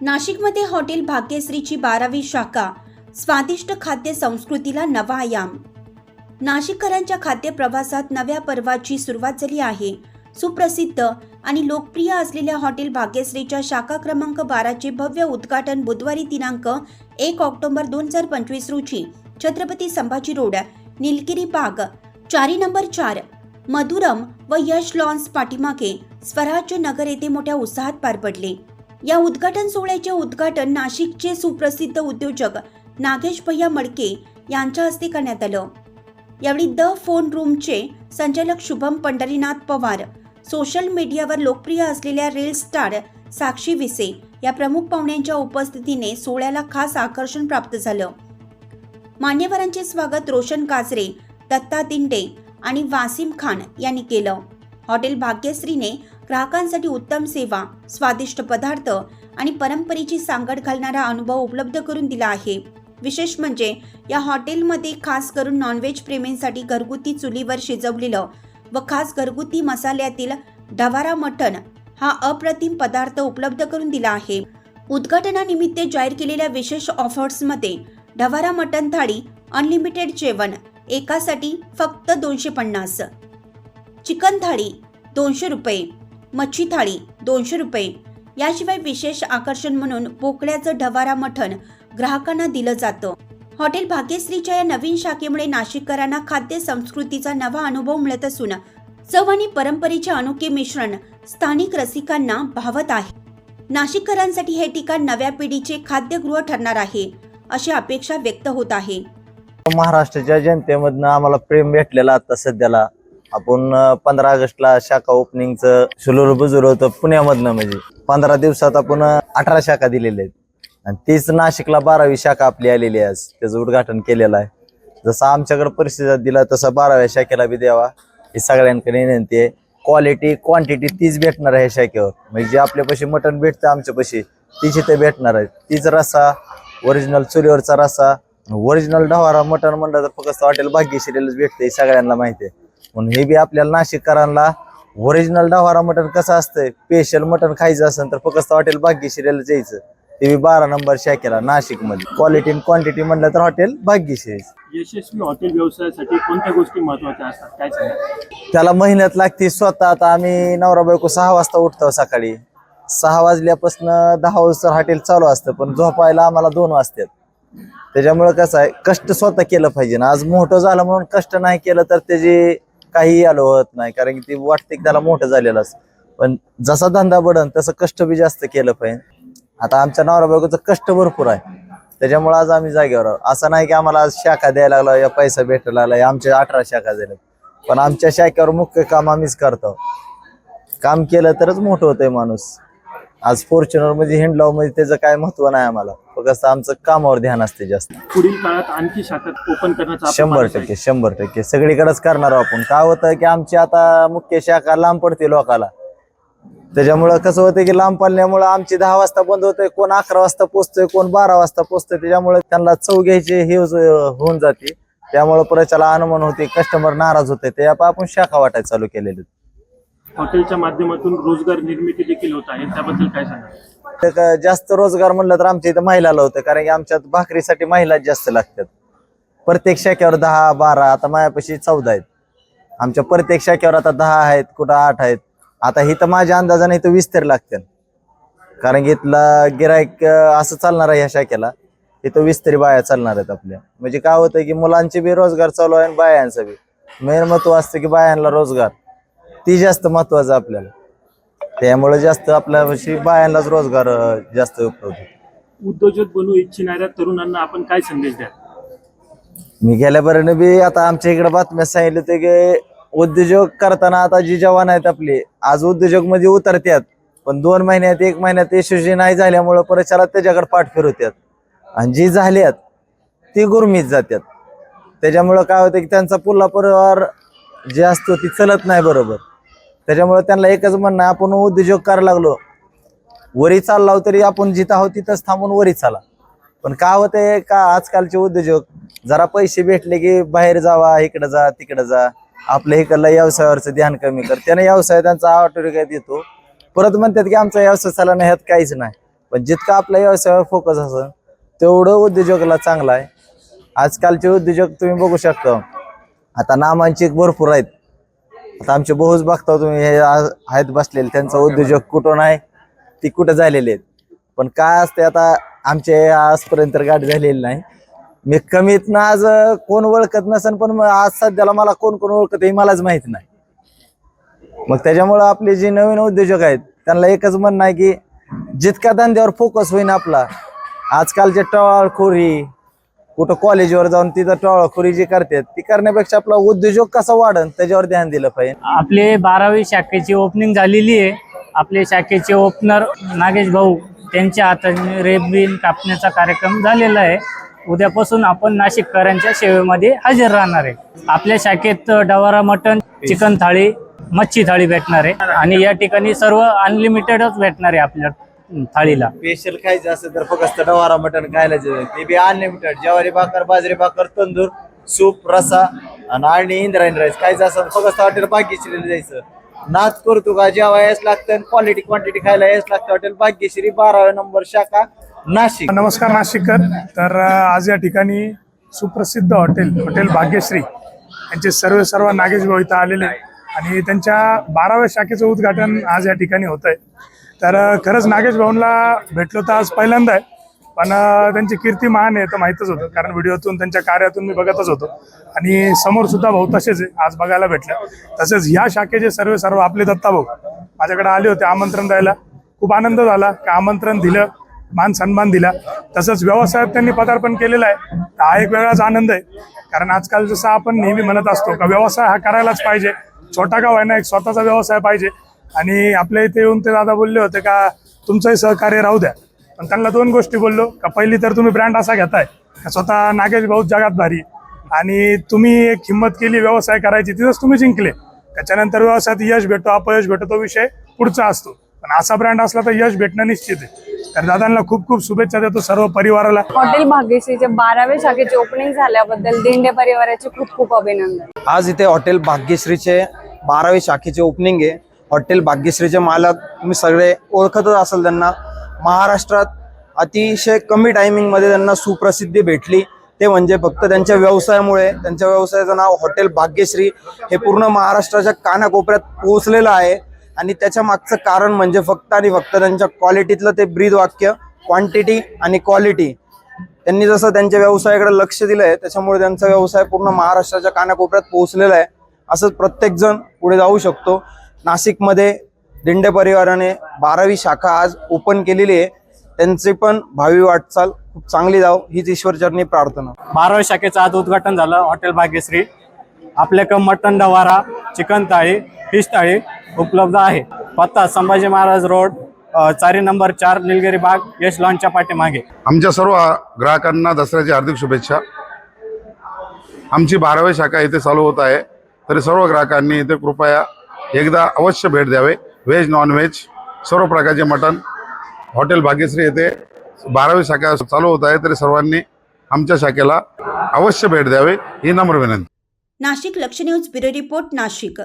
नाशिकमध्ये हॉटेल भाग्यश्रीची बारावी शाखा स्वादिष्ट खाद्य संस्कृतीला नवा आयाम. नाशिककरांच्या खाद्य प्रवासात नव्या पर्वाची सुरुवात झाली आहे. सुप्रसिद्ध आणि लोकप्रिय असलेल्या हॉटेल भाग्यश्रीच्या शाखा क्रमांक बाराचे भव्य उद्घाटन बुधवारी दिनांक एक ऑक्टोबर दोन हजार पंचवीस रोजी छत्रपती संभाजी रोड निलगिरी बाग चारी नंबर चार मधुरम व यश लॉन्स पाठीमागे स्वराज्य नगर येथे मोठ्या उत्साहात पार पडले. या उद्घाटन सोहळ्याचे उद्घाटन नाशिकचे सुप्रसिद्ध उद्योजक नागेश भैया मडके यांच्या हस्ते करण्यात आलं. यावेळी द फोन रूमचे संचालक शुभम पंढरीनाथ पवार सोशल मीडियावर लोकप्रिय असलेल्या रील स्टार साक्षी विसे या प्रमुख पाहुण्यांच्या उपस्थितीने सोहळ्याला खास आकर्षण प्राप्त झालं. मान्यवरांचे स्वागत रोशन काजरे दत्ता दिंडे आणि वासिम खान यांनी केलं. हॉटेल भाग्यश्रीने ग्राहकांसाठी उत्तम सेवा स्वादिष्ट पदार्थ आणि परंपरेची सांगड घालणारा अनुभव उपलब्ध करून दिला आहे. विशेष म्हणजे या हॉटेलमध्ये खास करून नॉनव्हेज प्रेमींसाठी घरगुती चुलीवर शिजवलेलं व खास घरगुती मसाल्यातील ढवारा मटण हा अप्रतिम पदार्थ उपलब्ध करून दिला आहे. उद्घाटनानिमित्त जाहीर केलेल्या विशेष ऑफर्समध्ये ढवारा मटण थाळी अनलिमिटेड जेवण एकासाठी फक्त दोनशे पन्नास. चिकन थाळी दोनशे रुपये. मच्छी थाळी दोनशे रुपये. याशिवाय विशेष आकर्षण म्हणून बोकड्याचं ढवारा मठण ग्राहकांना दिलं जातं. हॉटेल भाग्यश्रीच्या या नवीन शाखेमुळे नाशिककरांना खाद्य संस्कृतीचा नवा अनुभव मिळत असून चव आणि परंपरेचे अनोखे मिश्रण स्थानिक रसिकांना भावत आहे. नाशिककरांसाठी हे ठिकाण नव्या पिढीचे खाद्यगृह ठरणार आहे अशी अपेक्षा व्यक्त होत आहे. महाराष्ट्राच्या जनतेमधनं आम्हाला प्रेम भेटलेला आता सध्याला. आपण पंधरा ऑगस्टला शाखा ओपनिंगचं शुलूर बुजुर्ग होतं पुण्यामधनं म्हणजे. पंधरा दिवसात आपण अठरा शाखा दिलेल्या आहेत. आणि तीच नाशिकला बारावी शाखा आपली आलेली आहे आज. त्याचं उद्घाटन केलेलं आहे. जसं आमच्याकडे प्रतिसाद दिला तसा बाराव्या शाखेला बी द्यावा. ही सगळ्यांकडे विनंती आहे. क्वालिटी क्वांटिटी तीच भेटणार आहे ह्या शाखेवर. म्हणजे जे आपल्यापाशी मटण भेटतं आमच्यापाशी तीच इथे भेटणार आहे. तीच रस्सा ओरिजिनल चुलीवरचा रस्सा. ओरिजिनल ढवारा मटण म्हणलं तर फक्त हॉटेल भाग्यश्रीलाच भेटते हे सगळ्यांना माहिती आहे. म्हणून हे बी आपल्याला नाशिककरांना ओरिजिनल ढवारा मटण कसं असतंय? स्पेशल मटण खायचं असेल तर फक्त हॉटेल भाग्यश्रीला जायचं. ते बी बारा नंबर शाखेला नाशिकमध्ये क्वालिटी आणि क्वांटिटी म्हणलं तर हॉटेल भाग्यश्री यशस्वी हॉटेल व्यवसायासाठी कोणत्या गोष्टी महत्त्वाच्या असतात? काय सांगा? त्याला मेहनत लागते स्वतः. आता आम्ही नवरा बायको सहा वाजता उठतो सकाळी. सहा वाजल्यापासून दहा वाजता हॉटेल चालू असतं पण झोपायला आम्हाला दोन वाजतात. त्याच्यामुळे कसं आहे कष्ट स्वतः केलं पाहिजे ना. आज मोठं झालं म्हणून कष्ट नाही केलं तर त्याची काही आलं होत नाही कारण की ते वाटते की त्याला मोठं झालेलं असतं. पण जसा धंदा बडन तसं कष्ट बी जास्त केलं पाहिजे. आता आमच्या नवरा बायकोचं कष्ट भरपूर आहे. त्याच्यामुळे आज आम्ही जागेवर आहोत. असं नाही की आम्हाला आज शाखा द्यायला लागला या पैसा भेटायला लागला या आमच्या अठरा शाखा झाल्या पण आमच्या शाखेवर मुख्य काम आम्हीच करतो काम केलं तरच मोठं होतंय माणूस. आज फॉर्च्युनरमध्ये हिंडलावमध्ये त्याचं काय महत्त्व नाही आम्हाला. फक्त आमचं कामावर ध्यान असते जास्त. पुढील काळात आणखी शाखा ओपन करण्याचा शंभर. टक्के शंभर टक्के. सगळीकडेच करणार आहोत आपण. काय होतं की आमची आता मुख्य शाखा लांब पडते लोकाला. त्याच्यामुळं कसं होतं की लांब पडल्यामुळं आमची दहा वाजता बंद होते कोण अकरा वाजता पोचतोय कोण बारा वाजता पोचतोय त्याच्यामुळे त्यांना चव घ्यायची हे होऊन जाते. त्यामुळे प्रचाला अनुमान होते कस्टमर नाराज होते ते आपण शाखा वाटायला चालू केलेले हॉटेलच्या माध्यमातून रोजगार निर्मिती देखील होत आहे. त्याबद्दल काय सांगा तर जास्त रोजगार म्हणलं तर आमच्या इथं महिलाला होतं कारण की आमच्यात भाकरीसाठी महिला जास्त लागतात. प्रत्येक शाखेवर दहा बारा आता मायापाशी चौदा आहेत. आमच्या प्रत्येक शाखेवर आता दहा आहेत कुठं आठ आहेत. आता हिथं माझ्या अंदाजाने इथं वीस तरी लागतील. कारण की इथला गिरायक असं चालणार आहे ह्या शाखेला. इथं वीस तरी बाया चालणार आहेत आपल्या. म्हणजे काय होतं की मुलांचे बी रोजगार चालू आहे आणि बायांचा बी. मेन महत्त्व असतं की बायांना रोजगार. ती जास्त महत्वाचं आपल्याला. त्यामुळे जास्त आपल्यापाशी बायांनाच रोजगार अं, जास्त उपलब्ध होतो. उद्योजक बनू इच्छिणाऱ्या तरुणांना आपण काय संदेश द्या मी गेल्या बरेने बी आता आमच्या इकडे बातम्या सांगितलं होते की उद्योजक करताना आता जी जवान आहेत आपले आज उद्योजकमध्ये उतरतात पण दोन महिन्यात एक महिन्यात यशस्वी नाही झाल्यामुळं परचाला त्याच्याकडे पाठ फिरवतात आणि जी झाल्यात ती गुरमीत जातात त्याच्यामुळं काय होतं की त्यांचा पुल्ला परिवार जे असतो ती चलत नाही बरोबर. त्याच्यामुळे त्यांना एकच म्हणणं आपण उद्योजक करायला लागलो. वरी चाललाव हो तरी आपण जिथं आहोत तिथंच थांबून वरी चाला. पण का होते का आजकालचे उद्योजक जरा पैसे भेटले की बाहेर जावा इकडं जा तिकडं जा. आपल्या इकडल्या व्यवसायावरचं ध्यान कमी कर. त्याने व्यवसाय त्यांचा आवाटोरिका देतो. परत म्हणतात की आमचा व्यवसाय चालला नाही ह्यात काहीच नाही. पण जितका आपल्या व्यवसायावर फोकस असेल तेवढं उद्योजकाला चांगला आहे. आजकालचे उद्योजक तुम्ही बघू शकता. आता नामांची भरपूर आहेत. आता आमचे बहुच बघता तुम्ही हे आहेत बसलेले त्यांचा उद्योजक कुठून आहे ती कुठं झालेले आहेत. पण काय असते आता आमचे आजपर्यंत गाठ झालेली नाही. मी कमीत ना आज कोण ओळखत नसेल पण आज सध्याला मला कोण कोण ओळखत हे मलाच माहीत नाही. मग त्याच्यामुळं आपले जे नवीन उद्योजक आहेत त्यांना एकच म्हणणं आहे की जितका धंद्यावर फोकस होईन आपला आजकालचे टवाळखोरी कुठं कॉलेजवर जाऊन तिथं टवाळखोरी जी करतात ती करण्यापेक्षा आपला उद्योजक कसा वाढन? त्याच्यावर ध्यान दिलं पाहिजे. आपले बारावी शाखेची ओपनिंग झालेली आहे. आपले शाखेचे ओपनर नागेश भाऊ त्यांच्या हाताने रेबीन कापण्याचा कार्यक्रम झालेला आहे. उद्यापासून आपण नाशिककरांच्या सेवेमध्ये हजर राहणार आहे. आपल्या शाखेत डवारा मटन चिकन थाळी मच्छी थाळी भेटणार आहे. आणि या ठिकाणी सर्व अनलिमिटेडच भेटणार आहे आपल्याला. थाळीला. स्पेशल खायचं असेल तर फक्त डवारा मटण खायला जायचं. ते बी अनलिमिटेड ज्वारी भाकर बाजरी भाकर तंदूर सूप रसा आणि आणि इंद्रायणी राईस खायचं असेल तर फक्त हॉटेल भाग्यश्रीला जायचं. नाच करतो का? जेव्हा यायच लागतं क्वालिटी क्वांटिटी खायला यायच लागतं. हॉटेल भाग्यश्री बाराव्या नंबर शाखा नाशिक. नमस्कार नाशिककर. तर आज या ठिकाणी सुप्रसिद्ध हॉटेल हॉटेल भाग्यश्री यांचे सर्व सर्व नागेश भाऊ इथं आलेले आहे. आणि त्यांच्या बाराव्या शाखेचं उद्घाटन आज या ठिकाणी होत आहे तर खरंच नागेश भाऊंना भेटलो तर आज पहिल्यांदा आहे. पण त्यांची कीर्ती महान आहे तर माहीतच होतं. कारण व्हिडिओतून त्यांच्या कार्यातून मी बघतच होतो. आणि समोर सुद्धा भाऊ तसेच आहे आज बघायला भेटले. तसेच ह्या शाखेचे सर्व सर्व आपले दत्ता भाऊ माझ्याकडे आले होते आमंत्रण द्यायला. खूप आनंद झाला. की आमंत्रण दिलं मान सन्मान दिला. तसंच व्यवसायात त्यांनी पदार्पण केलेलं आहे. तर हा एक वेगळाच आनंद आहे. कारण आजकाल जसं आपण नेहमी म्हणत असतो का व्यवसाय हा करायलाच पाहिजे. छोटा का ना एक स्वतःचा व्यवसाय पाहिजे. आणि आपल्या इथे येऊन ते दादा बोलले होते का तुमचंही सहकार्य राहू द्या. पण त्यांना दोन गोष्टी बोललो का पहिली तर तुम्ही ब्रँड असा घेताय का स्वतः नागेश भाऊ जगात भारी. आणि तुम्ही एक हिंमत केली व्यवसाय करायची तिथंच तुम्ही जिंकले. त्याच्यानंतर व्यवसायात यश भेटतो अपयश भेटतो तो विषय पुढचा असतो. पण असा ब्रँड असला तर यश भेटणं निश्चित आहे. तर दादांना खूप खूप शुभेच्छा देतो सर्व परिवाराला. हॉटेल भाग्यश्रीच्या बाराव्या शाखेची ओपनिंग झाल्याबद्दल दिंडे परिवाराचे खूप खूप अभिनंदन. आज इथे हॉटेल भाग्यश्रीचे बारावी शाखेचे ओपनिंग आहे. हॉटेल भाग्यश्रीचे मालक तुम्ही सगळे ओळखतच असाल त्यांना. महाराष्ट्रात अतिशय कमी टायमिंगमध्ये त्यांना सुप्रसिद्धी भेटली. ते म्हणजे फक्त त्यांच्या व्यवसायामुळे त्यांच्या व्यवसायाचं नाव हॉटेल भाग्यश्री हे पूर्ण महाराष्ट्राच्या कानाकोपऱ्यात पोहोचलेलं आहे. आणि त्याच्या मागचं कारण म्हणजे फक्त आणि फक्त त्यांच्या क्वालिटीतलं ते ब्रीद वाक्य क्वांटिटी आणि क्वालिटी त्यांनी जसं त्यांच्या व्यवसायाकडे लक्ष दिलंय त्याच्यामुळे त्यांचा व्यवसाय पूर्ण महाराष्ट्राच्या कानाकोपऱ्यात पोहोचलेला आहे. असंच प्रत्येकजण पुढे जाऊ शकतो. नाशिकमध्ये दिंडे परिवाराने बारावी शाखा आज ओपन केलेली आहे. त्यांची पण भावी वाटचाल खूप चांगली जाव हीच ईश्वरचरणी प्रार्थना. बाराव्या शाखेचं आज उद्घाटन झालं हॉटेल भाग्यश्री. आपल्याकडं मटन डवारा चिकन थाळी फिश थाळी उपलब्ध आहे. पत्ता संभाजी महाराज रोड चारी नंबर चार निलगिरी बाग यश लॉनच्या पाठीमागे. आमच्या सर्व ग्राहकांना दसऱ्याची हार्दिक शुभेच्छा. आमची बारावी शाखा इथे चालू होत आहे. तरी सर्व ग्राहकांनी इथे कृपया एकदा अवश्य भेट द्यावे. व्हेज नॉनव्हेज सर्व प्रकारचे मटण. हॉटेल भाग्यश्री येथे बारावी शाखा चालू होत आहे तरी सर्वांनी आमच्या शाखेला अवश्य भेट द्यावे ही नम्र विनंती. नाशिक लक्ष न्यूज ब्युरो रिपोर्ट नाशिक.